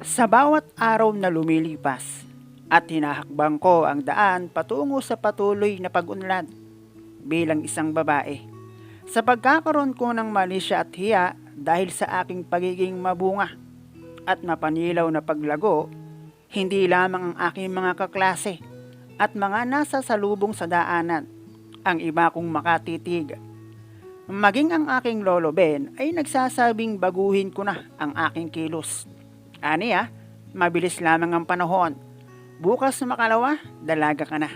Sa bawat araw na lumilipas at hinahakbang ko ang daan patungo sa patuloy na pag-unlad bilang isang babae. Sa pagkakaroon ko ng mali siya at hiya dahil sa aking pagiging mabunga at mapanilaw na paglago, hindi lamang ang aking mga kaklase at mga nasa salubong sa daanan ang iba kong makatitig. Maging ang aking lolo Ben ay nagsasabing baguhin ko na ang aking kilos. Ani ah, mabilis lamang ang panahon. Bukas na makalawa, dalaga ka na.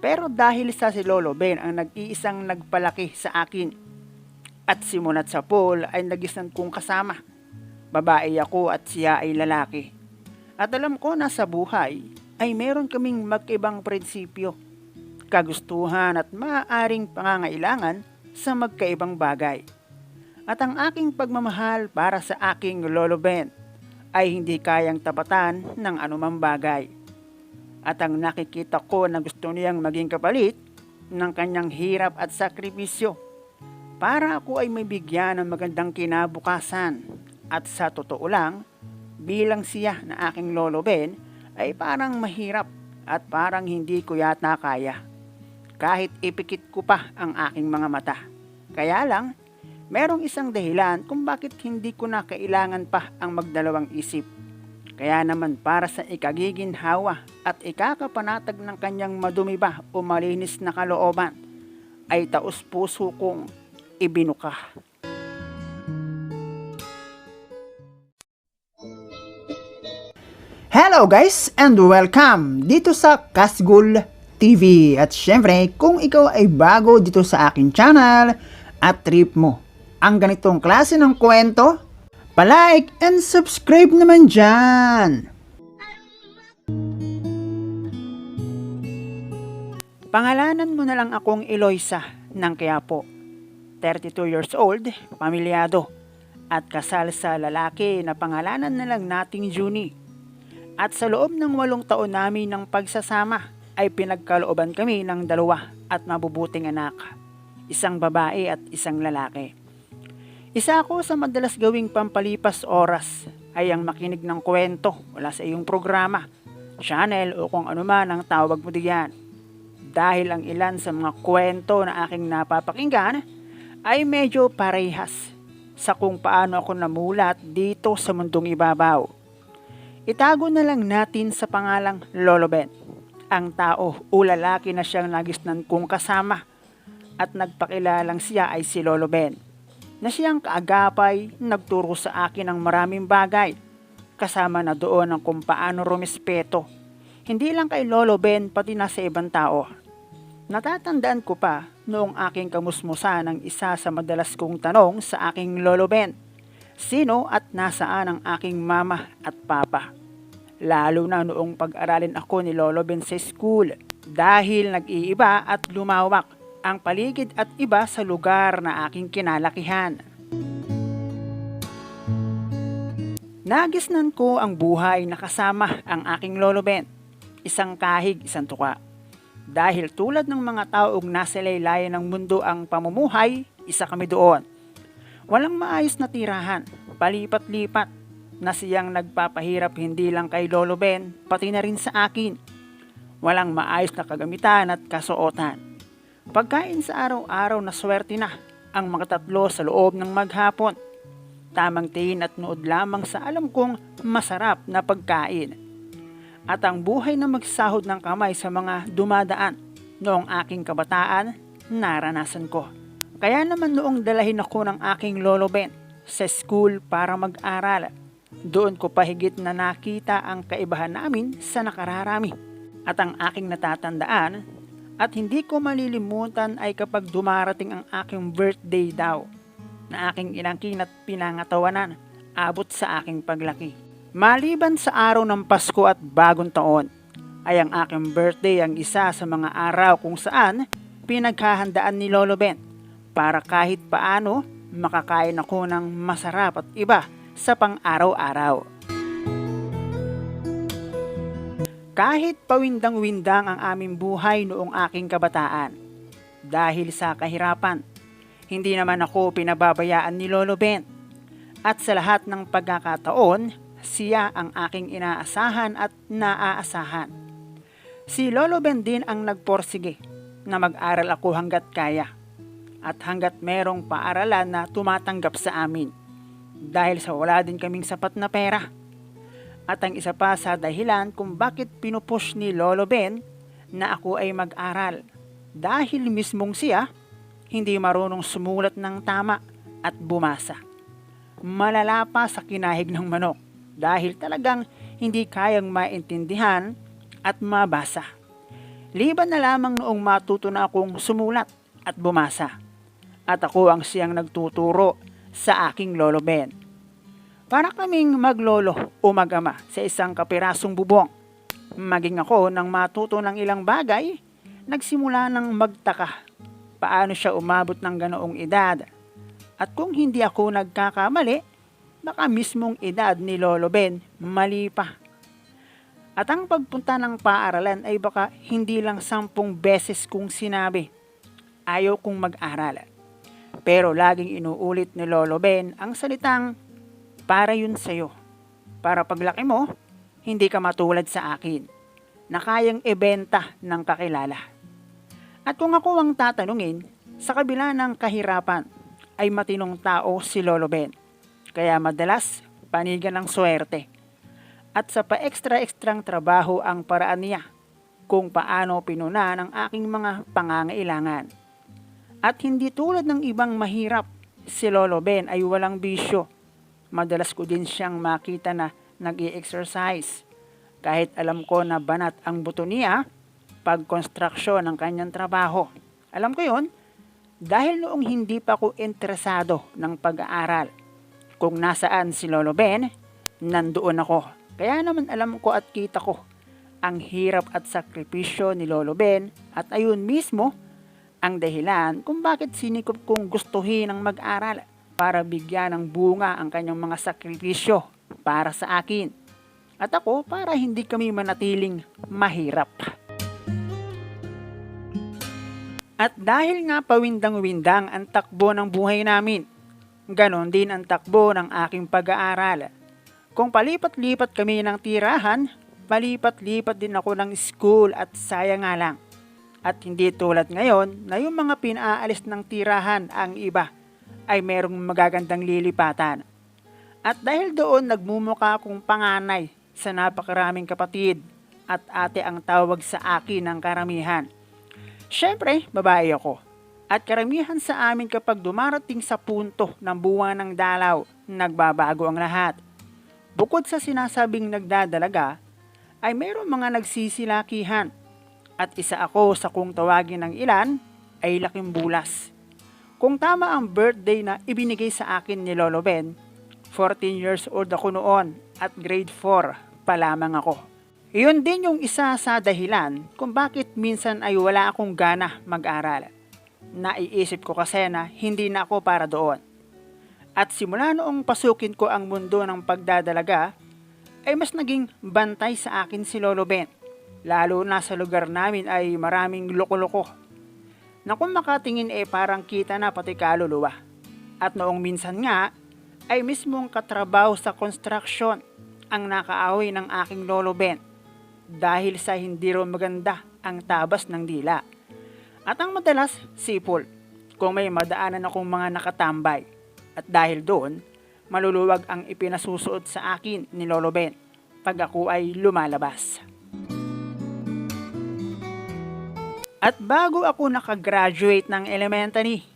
Pero dahil sa si Lolo Ben ang nag-iisang nagpalaki sa akin at simulat sa pool ay nagisnan kong kasama. Babae ako at siya ay lalaki. At alam ko na sa buhay ay meron kaming magkaibang prinsipyo, kagustuhan at maaaring pangangailangan sa magkaibang bagay. At ang aking pagmamahal para sa aking Lolo Ben ay hindi kayang tapatan ng anumang bagay. At ang nakikita ko na gusto niyang maging kapalit ng kanyang hirap at sakripisyo para ako ay may bigyan ng magandang kinabukasan. At sa totoo lang, bilang siya na aking Lolo Ben ay parang mahirap at parang hindi ko yata kaya. Kahit ipikit ko pa ang aking mga mata. Kaya lang, merong isang dahilan kung bakit hindi ko na kailangan pa ang magdalawang isip. Kaya naman para sa ikagiginhawa at ikakapanatag ng kanyang madumi ba o malinis na kalooban, ay taos puso kong ibinuka. Hello guys and welcome dito sa Kasgul TV. At syempre, kung ikaw ay bago dito sa akin channel at trip mo ang ganitong klase ng kwento, palike and subscribe naman dyan. Pangalanan mo na lang akong Eloisa ng Quiapo. 32 years old, pamilyado, at kasal sa lalaki na pangalanan na lang nating Juni. At sa loob ng walong taon namin ng pagsasama ay pinagkalooban kami ng dalawa at mabubuting anak. Isang babae at isang lalaki. Isa ako sa madalas gawing pampalipas oras ay ang makinig ng kwento wala sa iyong programa, channel o kung ano man ang tawag mo diyan. Dahil ang ilan sa mga kwento na aking napapakinggan ay medyo parehas sa kung paano ako namulat dito sa mundong ibabaw. Itago na lang natin sa pangalang Lolo Ben, ang tao o lalaki na siyang nagisnan kong kasama at nagpakilalang siya ay si Lolo Ben, na siyang kaagapay nagturo sa akin ng maraming bagay, kasama na doon ang kung paano rumispeto, hindi lang kay Lolo Ben pati na sa ibang tao. Natatandaan ko pa noong aking kamusmusan ng isa sa madalas kong tanong sa aking Lolo Ben, sino at nasaan ang aking mama at papa. Lalo na noong pag-aralin ako ni Lolo Ben sa school dahil nag-iiba at lumawak ang paligid at iba sa lugar na aking kinalakihan. Nagisnan ko ang buhay na kasama ang aking Lolo Ben, isang kahig, isang tuka. Dahil tulad ng mga taong nasa laylayan ng mundo ang pamumuhay, isa kami doon. Walang maayos na tirahan, palipat-lipat, na siyang nagpapahirap hindi lang kay Lolo Ben, pati na rin sa akin. Walang maayos na kagamitan at kasuotan. Pagkain sa araw-araw na swerte na ang mga tatlo sa loob ng maghapon. Tamang tingin at nood lamang sa alam kong masarap na pagkain. At ang buhay na magsahod ng kamay sa mga dumadaan noong aking kabataan, naranasan ko. Kaya naman noong dalahin ako ng aking lolo Ben sa school para mag-aral, doon ko pahigit na nakita ang kaibahan namin sa nakararami. At ang aking natatandaan at hindi ko malilimutan ay kapag dumarating ang aking birthday daw na aking inangkin at pinangatawanan abot sa aking paglaki. Maliban sa araw ng Pasko at bagong taon, ay ang aking birthday ang isa sa mga araw kung saan pinaghahandaan ni Lolo Ben para kahit paano makakain ako ng masarap at iba sa pang-araw-araw. Kahit pawindang-windang ang aming buhay noong aking kabataan, dahil sa kahirapan, hindi naman ako pinababayaan ni Lolo Ben. At sa lahat ng pagkakataon, siya ang aking inaasahan at naaasahan. Si Lolo Ben din ang nagporsige na mag-aral ako hanggat kaya at hanggat merong paaralan na tumatanggap sa amin dahil sa wala din kaming sapat na pera. At ang isa pa sa dahilan kung bakit pinupush ni Lolo Ben na ako ay mag-aral dahil mismong siya hindi marunong sumulat ng tama at bumasa. Malala pa sa kinahig ng manok dahil talagang hindi kayang maintindihan at mabasa. Liban na lamang noong matuto na akong sumulat at bumasa. At ako ang siyang nagtuturo sa aking lolo Ben. Para kaming maglolo o magama sa isang kapirasong bubong. Maging ako nang matuto ng ilang bagay, nagsimula ng magtaka paano siya umabot ng ganoong edad. At kung hindi ako nagkakamali, baka mismong edad ni Lolo Ben mali pa. At ang pagpunta ng paaralan ay baka hindi lang sampung beses kong sinabi, ayaw kong mag-aral. Pero laging inuulit ni Lolo Ben ang salitang, para yun sa'yo. Para paglaki mo, hindi ka matulad sa akin, na kayang ibenta ng kakilala. At kung ako ang tatanungin, sa kabila ng kahirapan, ay matinong tao si Lolo Ben. Kaya madalas, panigan ng swerte. At sa pa-extra-extrang trabaho ang paraan niya kung paano pinuna ng aking mga pangangailangan. At hindi tulad ng ibang mahirap, si Lolo Ben ay walang bisyo. Madalas ko din siyang makita na nag exercise Kahit alam ko na banat ang buto niya, pag konstruksyon ng kanyang trabaho. Alam ko yon dahil noong hindi pa ako interesado ng pag-aaral. Kung nasaan si Lolo Ben, nandoon ako. Kaya naman alam ko at kita ko ang hirap at sakripisyo ni Lolo Ben at ayun mismo ang dahilan kung bakit sinikop kong gustuhin ang mag-aral para bigyan ng bunga ang kanyang mga sakripisyo para sa akin. At ako para hindi kami manatiling mahirap. At dahil nga pawindang-windang ang takbo ng buhay namin, ganon din ang takbo ng aking pag-aaral. Kung palipat-lipat kami ng tirahan, palipat-lipat din ako ng school at sayang nga lang. At hindi tulad ngayon na yung mga pinaalis ng tirahan ang iba ay merong magagandang lilipatan. At dahil doon nagmumuka akong panganay sa napakaraming kapatid at ate ang tawag sa akin ng karamihan – Siyempre, babae ako. At karamihan sa amin kapag dumarating sa punto ng buwan ng dalaw, nagbabago ang lahat. Bukod sa sinasabing nagdadalaga, ay mayroong mga nagsisilakihan. At isa ako sa kung tawagin ng ilan ay laking bulas. Kung tama ang birthday na ibinigay sa akin ni Lolo Ben, 14 years old ako noon at grade 4 pa lamang ako. Iyon din yung isa sa dahilan kung bakit minsan ay wala akong gana mag-aral. Naiisip ko kasi na hindi na ako para doon. At simula noong pasukin ko ang mundo ng pagdadalaga, ay mas naging bantay sa akin si Lolo Ben. Lalo na sa lugar namin ay maraming loko-loko. Na kung makatingin eh parang kita na pati kaluluwa. At noong minsan nga, ay mismong katrabaho sa construction ang nakaaway ng aking Lolo Ben dahil sa hindi raw maganda ang tabas ng dila. At ang madalas, sipol, kung may madaanan akong mga nakatambay. At dahil doon, maluluwag ang ipinasusuot sa akin ni Lolo Ben pag ako ay lumalabas. At bago ako nakagraduate ng elementary,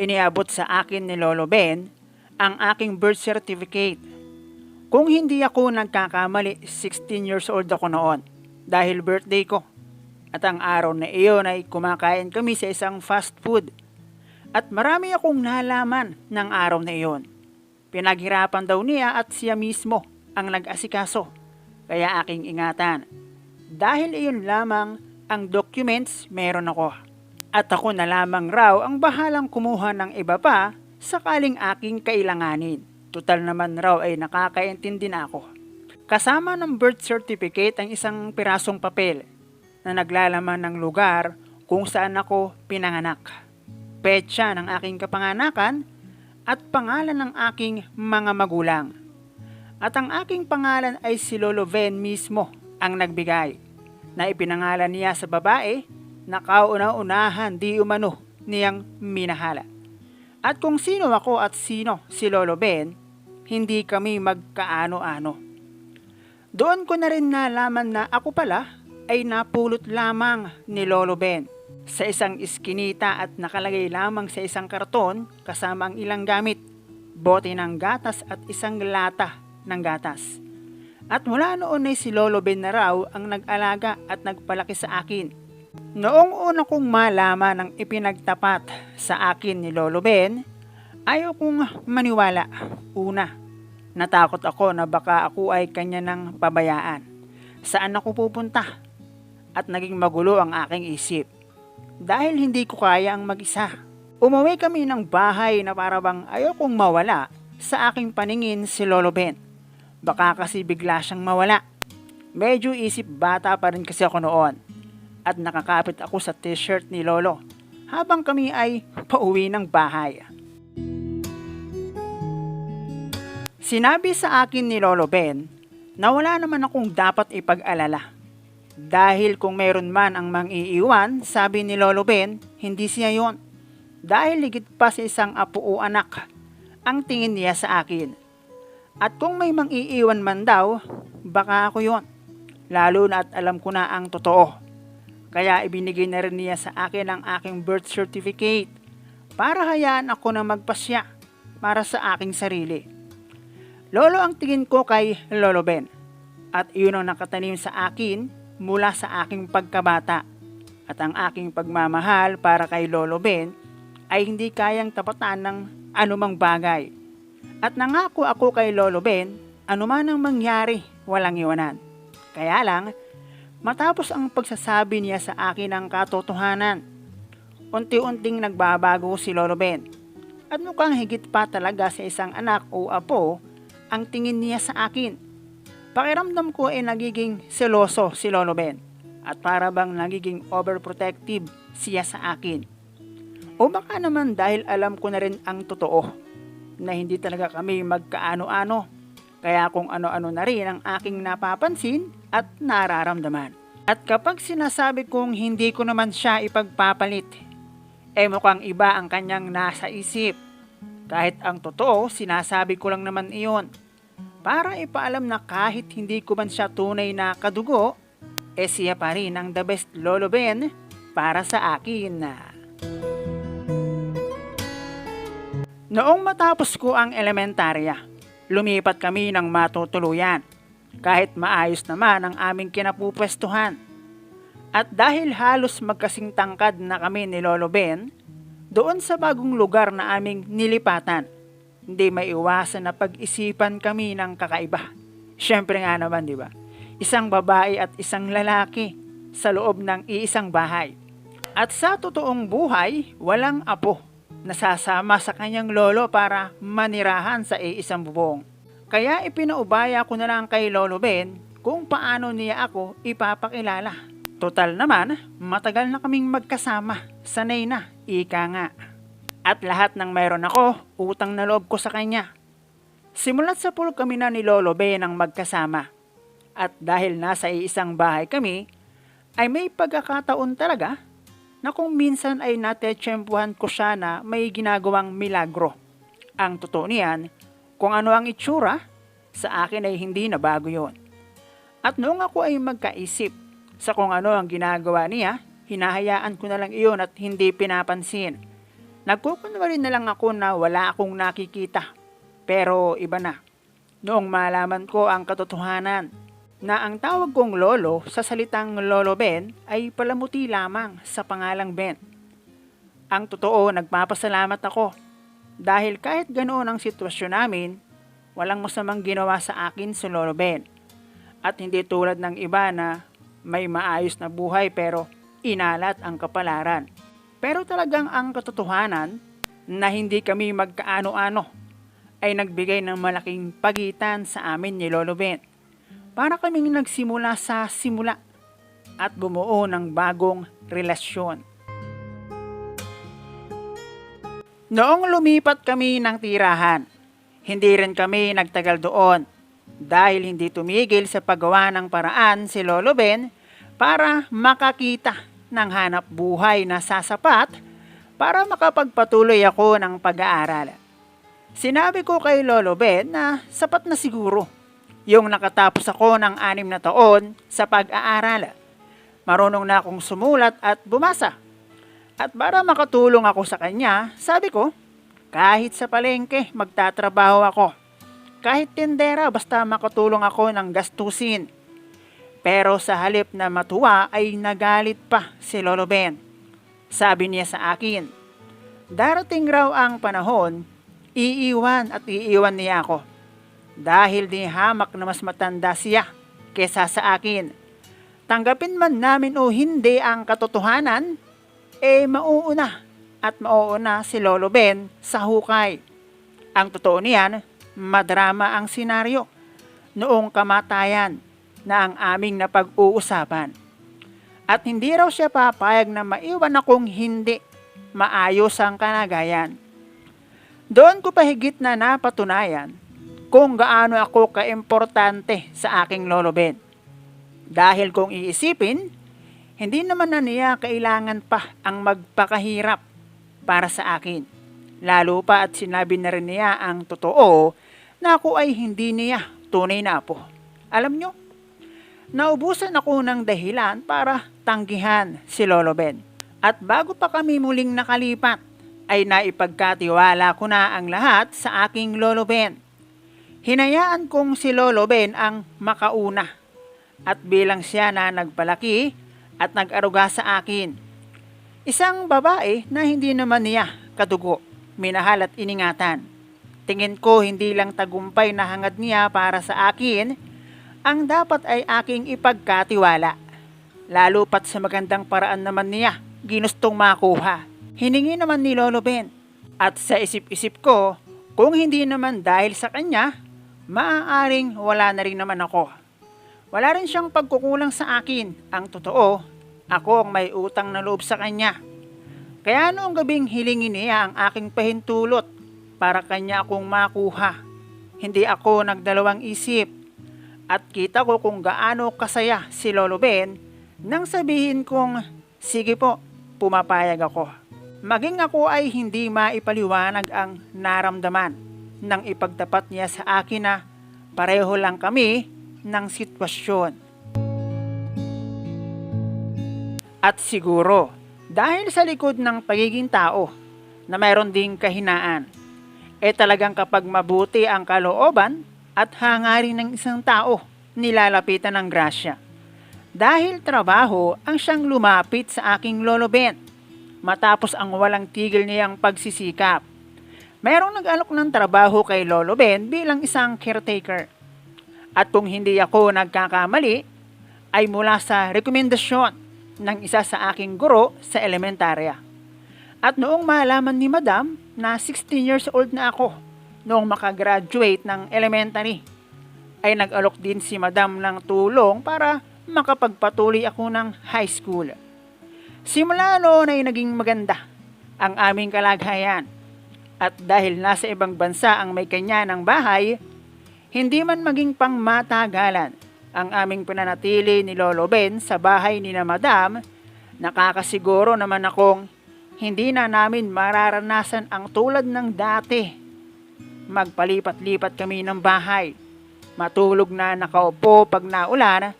iniabot sa akin ni Lolo Ben ang aking birth certificate kung hindi ako nagkakamali, 16 years old ako noon dahil birthday ko. At ang araw na iyon ay kumakain kami sa isang fast food. At marami akong nalaman ng araw na iyon. Pinaghirapan daw niya at siya mismo ang nag-asikaso. Kaya aking ingatan. Dahil iyon lamang ang documents meron ako. At ako na lamang raw ang bahalang kumuha ng iba pa sakaling aking kailanganin. Total naman raw ay nakakaintindi na ako. Kasama ng birth certificate ang isang pirasong papel na naglalaman ng lugar kung saan ako pinanganak. Petsa ng aking kapanganakan at pangalan ng aking mga magulang. At ang aking pangalan ay si Lolo Ben mismo ang nagbigay na ipinangalan niya sa babae na kauna-unahan di umano niyang minahala. At kung sino ako at sino si Lolo Ben, hindi kami magkaano-ano. Doon ko na rin nalaman na ako pala ay napulot lamang ni Lolo Ben sa isang iskinita at nakalagay lamang sa isang karton kasama ang ilang gamit, bote ng gatas at isang lata ng gatas. At mula noon ay si Lolo Ben na ang nag-alaga at nagpalaki sa akin. Noong una kong malaman ang ipinagtapat sa akin ni Lolo Ben, ayaw kong maniwala. Una, natakot ako na baka ako ay kanya ng pabayaan. Saan ako pupunta? At naging magulo ang aking isip. Dahil hindi ko kaya ang mag-isa. Umuwi kami ng bahay na parabang ayaw kong mawala sa aking paningin si Lolo Ben. Baka kasi bigla siyang mawala. Medyo isip bata pa rin kasi ako noon. At nakakapit ako sa t-shirt ni Lolo habang kami ay pauwi ng bahay. Sinabi sa akin ni Lolo Ben na wala naman akong dapat ipag-alala. Dahil kung meron man ang mang-iiwan, sabi ni Lolo Ben, hindi siya yon. Dahil ligit pa sa isang apo o anak, ang tingin niya sa akin. At kung may mang-iiwan man daw, baka ako yon. Lalo na at alam ko na ang totoo. Kaya ibinigay na rin niya sa akin ang aking birth certificate para hayaan ako na magpasya para sa aking sarili. Lolo ang tingin ko kay Lolo Ben at iyon ang nakatanim sa akin mula sa aking pagkabata. At ang aking pagmamahal para kay Lolo Ben ay hindi kayang tapatan ng anumang bagay. At nangako ako kay Lolo Ben, anuman ang mangyari, walang iwanan. Kaya lang, matapos ang pagsasabi niya sa akin ng katotohanan, unti-unting nagbabago si Lolo Ben. At mukhang higit pa talaga sa isang anak o apo ang tingin niya sa akin. Pakiramdam ko ay nagiging seloso si Lolo Ben at para bang nagiging overprotective siya sa akin. O baka naman dahil alam ko na rin ang totoo na hindi talaga kami magkaano-ano. Kaya kung ano-ano na rin ang aking napapansin at nararamdaman. At kapag sinasabi kong hindi ko naman siya ipagpapalit, eh mukhang iba ang kanyang nasa isip. Kahit ang totoo, sinasabi ko lang naman iyon. Para ipaalam na kahit hindi ko man siya tunay na kadugo, eh siya pa rin ang the best Lolo Ben para sa akin. Noong matapos ko ang elementarya, lumipat kami ng matutuluyan kahit maayos naman ang aming kinapupwestuhan. At dahil halos magkasing tangkad na kami ni Lolo Ben, doon sa bagong lugar na aming nilipatan, hindi maiwasan na pag-isipan kami ng kakaiba. Siyempre nga naman, di ba? Isang babae at isang lalaki sa loob ng iisang bahay. At sa totoong buhay, walang apo nasasama sa kanyang lolo para manirahan sa iisang bubong. Kaya ipinaubaya ko na lang kay Lolo Ben kung paano niya ako ipapakilala. Total naman, matagal na kaming magkasama. Sanay na, ika nga. At lahat ng mayroon ako, utang na loob ko sa kanya. Simulat sa pool kami na ni Lolo Ben ang magkasama. At dahil nasa isang bahay kami, ay may pagkakataon talaga na kung minsan ay natetsyempuhan ko siya na may ginagawang milagro. Ang totoo niyan, kung ano ang itsura, sa akin ay hindi na bago yon. At noong ako ay magkaisip sa kung ano ang ginagawa niya, hinahayaan ko na lang iyon at hindi pinapansin. Nagkukunwari na lang ako na wala akong nakikita. Pero iba na. Noong malaman ko ang katotohanan na ang tawag kong lolo sa salitang lolo Ben ay palamuti lamang sa pangalang Ben. Ang totoo, nagpapasalamat ako dahil kahit ganoon ang sitwasyon namin, walang masamang ginawa sa akin si Lolo Ben. At hindi tulad ng iba na may maayos na buhay pero inalat ang kapalaran. Pero talagang ang katotohanan na hindi kami magkaano-ano ay nagbigay ng malaking pagitan sa amin ni Lolo Ben. Para kaming nagsimula sa simula at bumuo ng bagong relasyon. Noong lumipat kami ng tirahan, hindi rin kami nagtagal doon dahil hindi tumigil sa paggawa ng paraan si Lolo Ben para makakita ng hanap buhay na sasapat para makapagpatuloy ako ng pag-aaral. Sinabi ko kay Lolo Ben na sapat na siguro yung nakatapos ako ng anim na taon sa pag-aaral. Marunong na akong sumulat at bumasa. At para makatulong ako sa kanya, sabi ko, kahit sa palengke, magtatrabaho ako. Kahit tindera, basta makatulong ako ng gastusin. Pero sa halip na matuwa ay nagalit pa si Lolo Ben. Sabi niya sa akin, darating raw ang panahon, iiwan at iiwan niya ako. Dahil di hamak na mas matanda siya kesa sa akin. Tanggapin man namin o hindi ang katotohanan, eh mauuna at mauuna si Lolo Ben sa hukay. Ang totoo niyan, madrama ang senaryo noong kamatayan na ang aming napag-uusapan. At hindi raw siya papayag na maiwan akong hindi maayos ang kanagayan. Doon ko pahigit na napatunayan kung gaano ako kaimportante sa aking Lolo Ben. Dahil kung iisipin, hindi naman na niya kailangan pa ang magpakahirap para sa akin. Lalo pa at sinabi na rin niya ang totoo na ako ay hindi niya tunay na apo. Alam nyo, naubusan ako ng dahilan para tanggihan si Lolo Ben. At bago pa kami muling nakalipat, ay naipagkatiwala ko na ang lahat sa aking Lolo Ben. Hinayaan kong si Lolo Ben ang makauna at bilang siya na nagpalaki at nag-aruga sa akin. Isang babae na hindi naman niya kadugo, minahal at iningatan. Tingin ko hindi lang tagumpay na hangad niya para sa akin, ang dapat ay aking ipagkatiwala. Lalo pat sa magandang paraan naman niya, ginustong makuha. Hiningi naman ni Lolo Ben. At sa isip-isip ko, kung hindi naman dahil sa kanya, maaaring wala na rin naman ako. Wala rin siyang pagkukulang sa akin. Ang totoo, ako ang may utang na loob sa kanya. Kaya noong gabing hilingin niya ang aking pahintulot para kanya akong makuha. Hindi ako nagdalawang isip. At kita ko kung gaano kasaya si Lolo Ben nang sabihin kong, sige po, pumapayag ako. Maging ako ay hindi maipaliwanag ang naramdaman nang ipagtapat niya sa akin na pareho lang kami ng sitwasyon. At siguro, dahil sa likod ng pagiging tao na mayroon ding kahinaan, eh talagang kapag mabuti ang kalooban at hangarin ng isang tao, nilalapitan ng grasya. Dahil trabaho ang siyang lumapit sa aking lolo Ben, matapos ang walang tigil niyang pagsisikap. Mayroong nag-alok ng trabaho kay Lolo Ben bilang isang caretaker. At kung hindi ako nagkakamali, ay mula sa rekomendasyon ng isa sa aking guro sa elementarya. At noong malaman ni Madam na 16 years old na ako noong makagraduate ng elementary, ay nag-alok din si Madam ng tulong para makapagpatuloy ako ng high school. Simula noon ay naging maganda ang aming kalagayan. At dahil nasa ibang bansa ang may kanya ng bahay, hindi man maging pang matagalan ang aming pananatili ni Lolo Ben sa bahay ni na Madam, nakakasiguro naman akong hindi na namin mararanasan ang tulad ng dati. Magpalipat-lipat kami ng bahay, matulog na nakaupo pag naulan,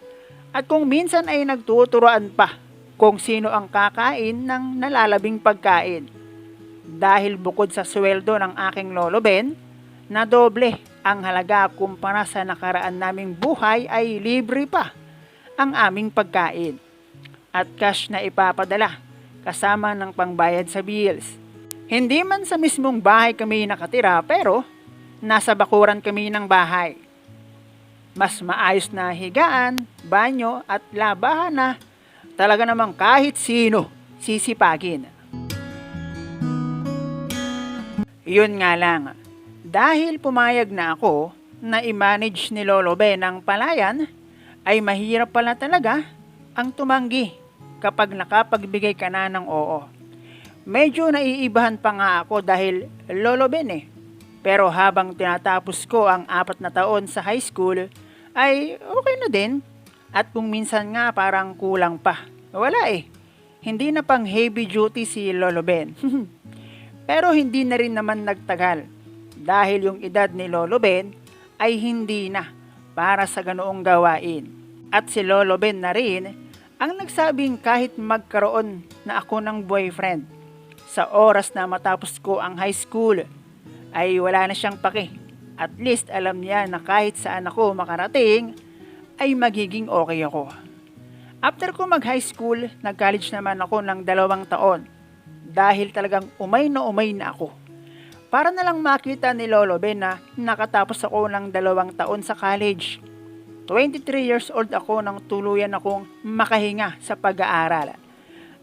at kung minsan ay nagtuturoan pa kung sino ang kakain ng nalalabing pagkain. Dahil bukod sa sweldo ng aking lolo Ben, na doble ang halaga kumpara sa nakaraan naming buhay ay libre pa ang aming pagkain at cash na ipapadala kasama ng pangbayad sa bills. Hindi man sa mismong bahay kami nakatira pero nasa bakuran kami ng bahay. Mas maayos na higaan, banyo at labahan na talaga namang kahit sino sisipagin. Yun nga lang, dahil pumayag na ako na i-manage ni Lolo Ben ang palayan, ay mahirap pala talaga ang tumanggi kapag nakapagbigay ka na ng oo. Medyo naiibahan pa nga ako dahil Lolo Ben eh. Pero habang tinatapos ko ang apat na taon sa high school, ay okay na din. At kung minsan nga parang kulang pa. Wala eh. Hindi na pang heavy duty si Lolo Ben. Pero hindi na rin naman nagtagal. Dahil yung edad ni Lolo Ben ay hindi na para sa ganoong gawain. At si Lolo Ben na rin ang nagsabing kahit magkaroon na ako ng boyfriend sa oras na matapos ko ang high school ay wala na siyang pake. At least alam niya na kahit saan ako makarating ay magiging okay ako. After ko mag high school, nag-college naman ako ng dalawang taon dahil talagang umay na umay na ako. Para na lang makita ni Lolo Ben na nakatapos ako ng dalawang taon sa college. 23 years old ako nang tuluyan akong makahinga sa pag-aaral.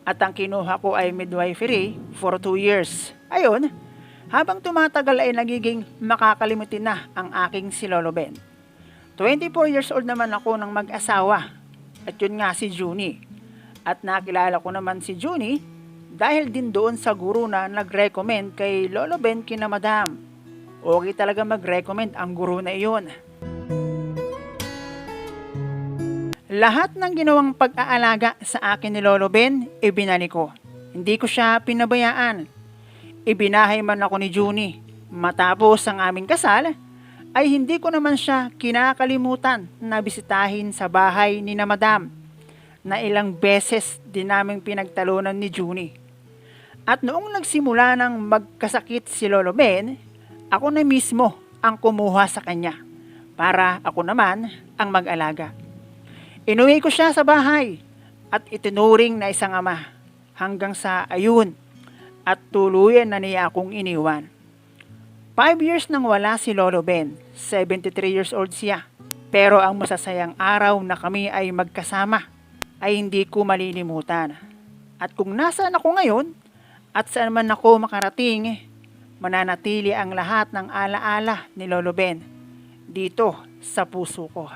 At ang kinuha ko ay midwifery for 2 years. Ayun, habang tumatagal ay nagiging makakalimutin na ang aking si Lolo Ben. 24 years old naman ako ng mag-asawa. At yun nga si Junie. At nakilala ko naman si Junie dahil din doon sa guru na nag-recommend kay Lolo Ben kina Madam. Okay talaga mag-recommend ang guru na iyon. Lahat ng ginawang pag-aalaga sa akin ni Lolo Ben, ibinalik ko. Hindi ko siya pinabayaan. Ibinahay man ako ni Junie. Matapos ang aming kasal, ay hindi ko naman siya kinakalimutan na bisitahin sa bahay ni na Madam na ilang beses din naming pinagtalunan ni Junie. At noong nagsimula ng magkasakit si Lolo Ben, ako na mismo ang kumuha sa kanya para ako naman ang mag-alaga. Inuwi ko siya sa bahay at itinuring na isang ama hanggang sa ayun at tuluyan na niya akong iniwan. Five years nang wala si Lolo Ben, 73 years old siya. Pero ang masasayang araw na kami ay magkasama ay hindi ko malilimutan. At kung nasaan ako ngayon at saan man ako makarating, mananatili ang lahat ng alaala ni Lolo Ben dito sa puso ko.